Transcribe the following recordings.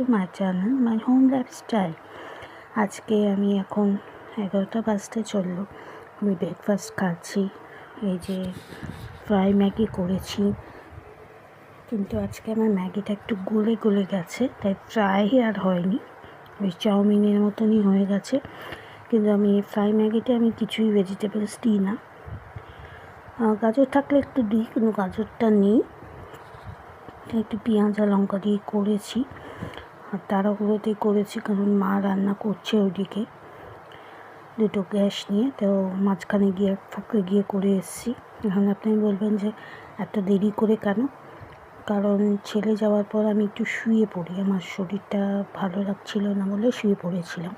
To my channel my home lifestyle আজকে আমি এখন এগারোটা বাজতে চলল। আমি ব্রেকফাস্ট খাচ্ছি। এই যে ফ্রাই ম্যাগি করেছি। কিন্তু আজকে আমার ম্যাগিটা একটু গলে গলে গেছে, তাই ফ্রাই আর হয়নি। ওই চাউমিনের মতনই হয়ে গেছে। কিন্তু আমি ফ্রাই ম্যাগিতে আমি কিছুই ভেজিটেবলস দিই না। গাজর থাকলে একটু দিই, কিন্তু গাজরটা নেই। একটু পেঁয়াজ আর লঙ্কা দিয়ে করেছি। তাড়াহুড়োতেই করেছি, কারণ মা রান্না করছে ওইদিকে। দুটো গ্যাস নিয়ে, তো মাঝখানে গিয়ে, ফাঁকে গিয়ে করে এসেছি। এখন আপনি বলবেন যে, এত দেরি করে কেন? কারণ ছেলে যাওয়ার পর আমি একটু শুয়ে পড়ি। আমার শরীরটা ভালো লাগছিল না বলে শুয়ে পড়েছিলাম।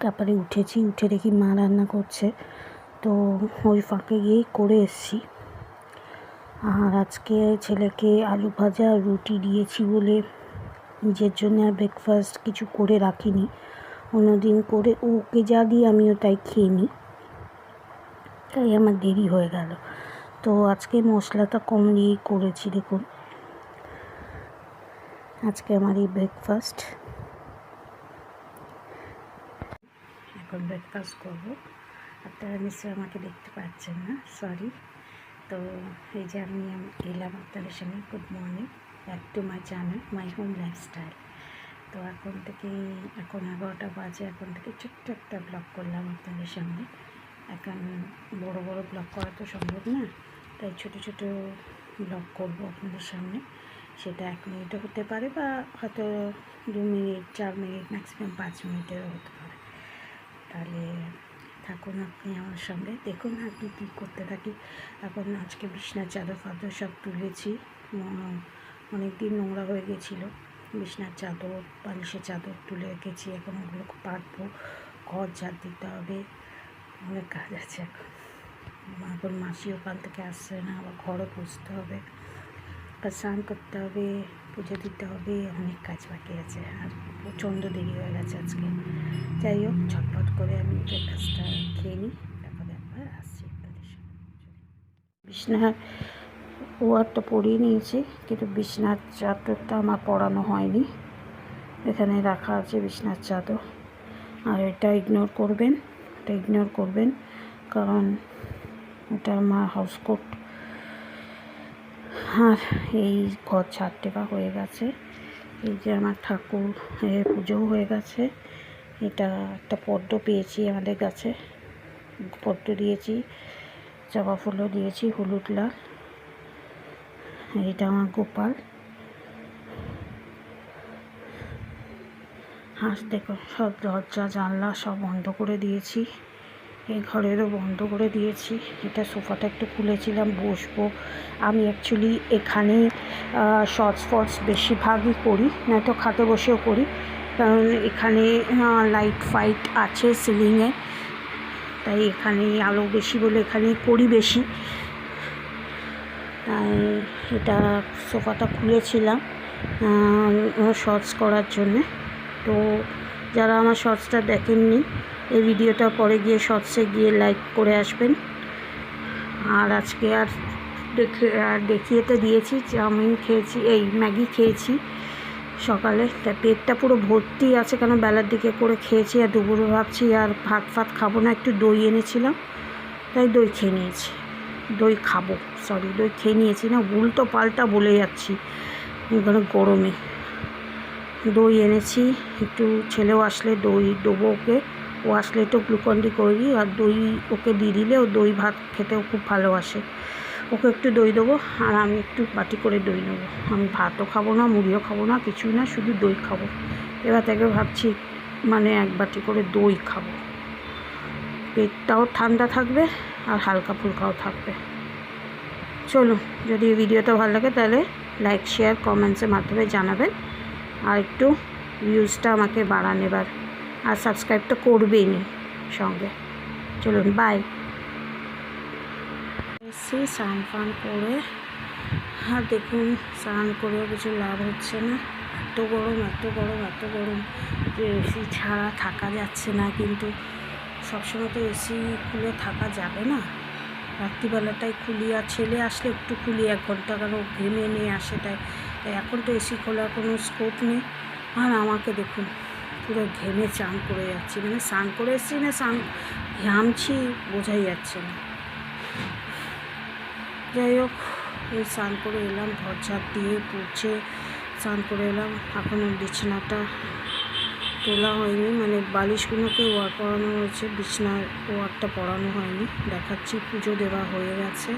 তারপরে উঠেছি, উঠে দেখি মা রান্না করছে। তো ওই ফাঁকে গিয়েই করে এসেছি। আর আজকে ছেলেকে আলু ভাজা আর রুটি দিয়েছি বলে নিজের জন্য আর ব্রেকফাস্ট কিছু করে রাখিনি। অন্যদিন করে ওকে যা দিই আমিও তাই খেয়ে নিই। তাই আমার দেরি হয়ে গেল। তো আজকে মশলাটা কম দিয়েই করেছি, দেখুন। আজকে আমার এই ব্রেকফাস্ট এখন ব্রেকফাস্ট করব। আপনারা নিশ্চয়ই আমাকে দেখতে পাচ্ছেন না সরি তো এই যে আমি আম- এলাম আপনাদের সঙ্গে good morning back to my channel my home lifestyle তো এখন থেকে এখন এগারোটা বাজে, এখন থেকে ছোট্ট একটা ব্লগ করলাম আপনাদের সামনে। এখন বড় বড় ব্লগ করা তো সম্ভব না, তাই ছোট ছোট ব্লগ করব আপনাদের সামনে। সেটা এক মিনিটও হতে পারে বা হয়তো দু মিনিট, চার মিনিট ম্যাক্সিমাম পাঁচ মিনিটেরও হতে পারে। তাহলে থাকুন আপনি আমার সঙ্গে দেখুন আপনি কী করতে থাকি। এখন আজকে বিছনার চাদর ফাদর সব তুলেছি অনেক দিন নোংরা হয়ে গেছিল। বিছনার চাদর, বালিশের চাদর তুলে রেখেছি। এখন ওগুলো পাতবো ঘর ঝাড় দিতে হবে। অনেক কাজ আছে এখন। এখন মাসি ওখান থেকে আসছে না, আবার ঘরও পুষতে হবে। স্নান করতে হবে, পুজো দিতে হবে, অনেক কাজ বাকি আছে। আর প্রচণ্ড দেরি হয়ে গেছে আজকে। যাই হোক, ঝটপট করে আমি ব্রেকফাস্টটা খেয়ে নিই, তারপরে একবার আসছি আপনাদের সঙ্গে বিছনার ওয়ারটা পরিয়ে নিয়েছি, কিন্তু বিছনার চাদরটা আমার পরানো হয়নি। এখানে রাখা আছে বিছনার চাদর। আর এটা ইগনোর করবেন, এটা ইগনোর করবেন, কারণ এটা আমার হাউস কোট আর এই ঘর ছাদ টেপা হয়ে গেছে। এই যে আমার ঠাকুর এর পুজোও হয়ে গেছে। এটা একটা পদ্ম পেয়েছি আমাদের গাছে। পদ্ম দিয়েছি, জবা ফুলও দিয়েছি, হলুদ লাল। এটা আমার গোপাল। হাঁস দেখো, সব দরজা, জানলা সব বন্ধ করে দিয়েছি। এই ঘরেরও বন্ধ করে দিয়েছি। এটা সোফাটা একটু খুলেছিলাম, বসবো। আমি অ্যাকচুয়ালি এখানে শর্টস ফর্টস বেশিরভাগই করি, নয়তো খাতে বসেও করি। কারণ এখানে লাইট ফাইট আছে সিলিংয়ে তাই এখানে আলো বেশি বলে এখানে করি বেশি। এটা সোফাটা খুলেছিলাম শর্টস করার জন্যে। তো যারা আমার শর্টসটা দেখেননি, এই ভিডিওটা পরে গিয়ে শর্টসে গিয়ে লাইক করে আসবেন। আর আজকে আর দেখে, আর দেখিয়ে তো দিয়েছি, চাউমিন খেয়েছি, এই ম্যাগি খেয়েছি সকালে। তা পেটটা পুরো ভর্তি আছে কেন? বেলার দিকে করে খেয়েছি, আর দুপুরে ভাবছি আর ভাত ফাত খাব না, একটু দই এনেছিলাম, তাই দই খেয়ে নিয়েছি। দই খাব সরি দই খেয়ে নিয়েছি না, উল্টো পাল্টা বলে যাচ্ছি, এখানে গরমে। দই এনেছি, একটু ছেলেও আসলে দই দেবো ওকে, ও আসলে একটু গ্লুকন্ডি করে আর দই ওকে দিয়ে দিলে ও দই ভাত খেতেও খুব ভালোবাসে। ওকে একটু দই দেবো, আর আমি একটু বাটি করে দই নেব। আমি ভাতও খাব না, মুড়িও খাব না, কিছুই না, শুধু দই খাব। এবার থেকে ভাবছি মানে এক বাটি করে দই খাব। পেটটাও ঠান্ডা থাকবে আর হালকা ফুলকাও থাকবে। চলুন যদি ভিডিওটা ভালো লাগে তাহলে লাইক শেয়ার কমেন্টসের মাধ্যমে জানাবেন। আর একটু ভিউজটা আমাকে বাড়ান এবার। আর সাবস্ক্রাইব তো করবেনই সঙ্গে। চলুন বাই এসছি স্নান ফান করে, আর দেখুন স্নান করেও কিছু লাভ হচ্ছে না। এত গরম এত গরম এত গরম। যে এসি ছাড়া থাকা যাচ্ছে না কিন্তু সবসময় তো এসি খুলে থাকা যাবে না। রাত্রিবেলাটাই খুলি আর ছেলে আসলে একটু খুলি এক ঘণ্টা কারণ ঘেমে নিয়ে আসে তাই। এখন তো এসি খোলার কোনো স্কোপ নেই। আর আমাকে দেখুন, পুরো ঘেমে চান করে যাচ্ছি। মানে স্নান করে এসেছি না, স্নান ঘামছি, বোঝাই যাচ্ছে না। যাই হোক, এই স্নান করে এলাম, ঘর ঝাড় দিয়ে পুছে স্নান করে এলাম। এখনও বিছানাটা তোলা হয়নি মানে বালিশগুলোকে ওয়ার করানো হয়েছে, বিছনার ওয়ারটা পরানো হয়নি। দেখাচ্ছি, পুজো দেওয়া হয়ে গেছে।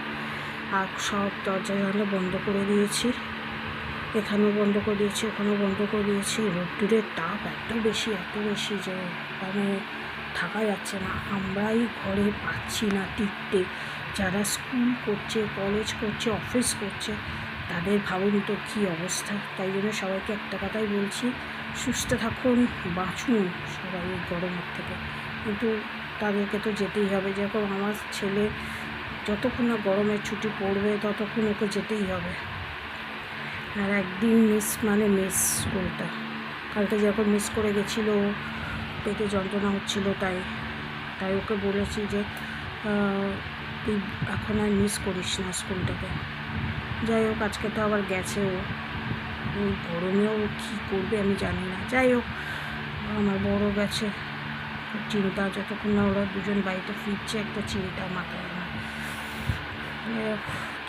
আর সব দরজা জানলা বন্ধ করে দিয়েছি। এখানেও বন্ধ করে দিয়েছি, ওখানেও বন্ধ করে দিয়েছি। রোদ্দুরের তাপ এত বেশি এত বেশি যে মানে থাকা যাচ্ছে না। আমরাই ঘরে পাচ্ছি না টিকতে। যারা স্কুল করছে, কলেজ করছে, অফিস করছে, তাদের ভাবুন তো কী অবস্থা। তাই জন্য সবাইকে একটা কথাই বলছি সুস্থ থাকুন, বাঁচুন সবাই এই গরমের থেকে। কিন্তু তাদেরকে তো যেতেই হবে। যেরকম আমার ছেলে যতক্ষণ না গরমের ছুটি পড়বে, ততক্ষণ ওকে যেতেই হবে। আর একদিন মিস মানে মিস স্কুলটা কালকে যখন মিস করে গেছিল, পেটে যন্ত্রণা হচ্ছিল তাই। তাই ওকে বলেছি যে তুই এখন আর মিস করিস না স্কুলটাকে যাই হোক, আজকে তো আবার গেছে ও গরমেও কী করবে আমি জানি না। যাই হোক, আমার বড় গেছে। চিন্তা যতক্ষণ না ওরা দুজন বাড়িতে ফিরছে, একটা চিন্তা মাথায় আমার।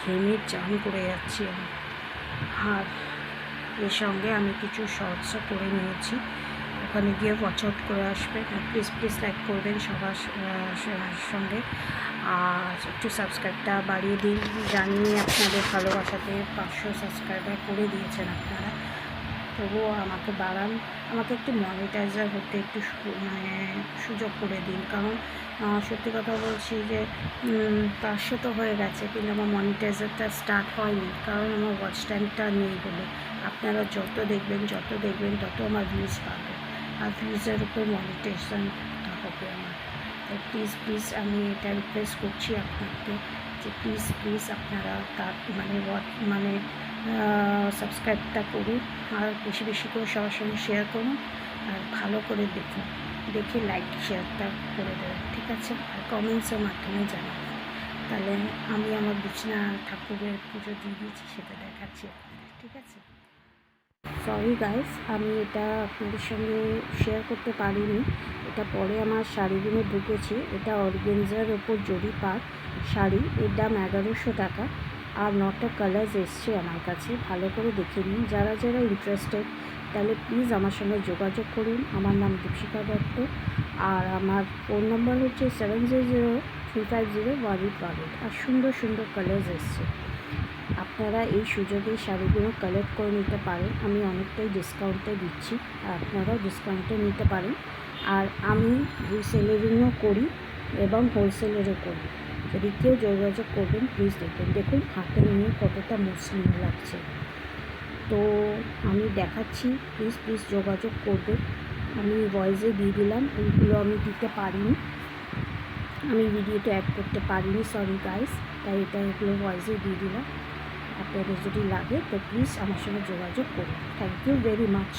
ঘেমে চান করে যাচ্ছি আমি। আর এর সঙ্গে আমি কিছু শর্টসও করে নিয়েছি। ওখানে গিয়ে ওয়াচ আউট করে আসবেন। প্লিজ প্লিজ লাইক করবেন সবার সঙ্গে। আর একটু সাবস্ক্রাইবটা বাড়িয়ে দিন। জানি আপনাদের ভালোবাসাতে পাঁচশো সাবস্ক্রাইবার করে দিয়েছেন আপনারা। তবুও আমাকে বাড়ান। আমাকে একটু মনিটাইজার হতে একটু মানে সুযোগ করে দিন। কারণ সত্যি কথা বলছি যে পাঁচশো তো হয়ে গেছে, কিন্তু আমার মনিটাইজারটা স্টার্ট হয়নি। কারণ আমার ওয়াচ টাইমটা নেই বলে। আপনারা যত দেখবেন যত দেখবেন, তত আমার ভিউজ পাবে। আর ভিউজের উপর তো প্লিজ প্লিজ আমি এটা রিকোয়েস্ট করছি আপনাকে যে প্লিজ প্লিজ আপনারা তার মানে মানে সাবস্ক্রাইবটা করুন আর বেশি বেশি করে সবার সঙ্গে শেয়ার করুন আর ভালো করে দেখুন। দেখে লাইক শেয়ারটা করে দেবেন, ঠিক আছে? আর কমেন্টসের মাধ্যমে জানাবেন। তাহলে আমি আমার বিছনা ঠাকুরের পুজো দিয়ে দিয়েছি, সেটা দেখাচ্ছি আপনাদের, ঠিক আছে? সরি গাইস আমি এটা আপনাদের সঙ্গে শেয়ার করতে পারিনি। এটা পরে আমার শাড়িগুলো ঢুকেছে। এটা অর্গেনজার ওপর জরি পাট শাড়ি। এর দাম এগারোশো টাকা। আর নটা কালার্স এসছে আমার কাছে। ভালো করে দেখে নিন। যারা যারা ইন্টারেস্টেড তাহলে প্লিজ আমার সঙ্গে যোগাযোগ করুন। আমার নাম দীপশিকা দত্ত। আর আমার ফোন নম্বর হচ্ছে seven zero zero three five zero one eight one eight আর সুন্দর সুন্দর কালার্স এসছে। আপনারা এই সুযোগে শাড়িগুলো কালেক্ট করে নিতে পারেন। আমি অনেকটাই ডিসকাউন্টে দিচ্ছি, আর আপনারাও ডিসকাউন্টে নিতে পারেন। আর আমি রিসেলারিংও করি এবং হোলসেলেরও করি। যদি কেউ যোগাযোগ করবেন প্লিজ দেখবেন। দেখুন, হাতে নিয়ে কতটা মসৃণ লাগছে। তো আমি দেখাচ্ছি প্লিজ প্লিজ যোগাযোগ করবেন। আমি ভয়েসে দিয়ে দিলাম, এইগুলো আমি দিতে পারিনি। আমি ভিডিওটা অ্যাড করতে পারিনি সরি গাইস তাই এটা এগুলো ভয়েসে দিয়ে দিলাম। আপনাদের যদি লাগে তো প্লিজ আমার সঙ্গে যোগাযোগ করুন। Thank you very much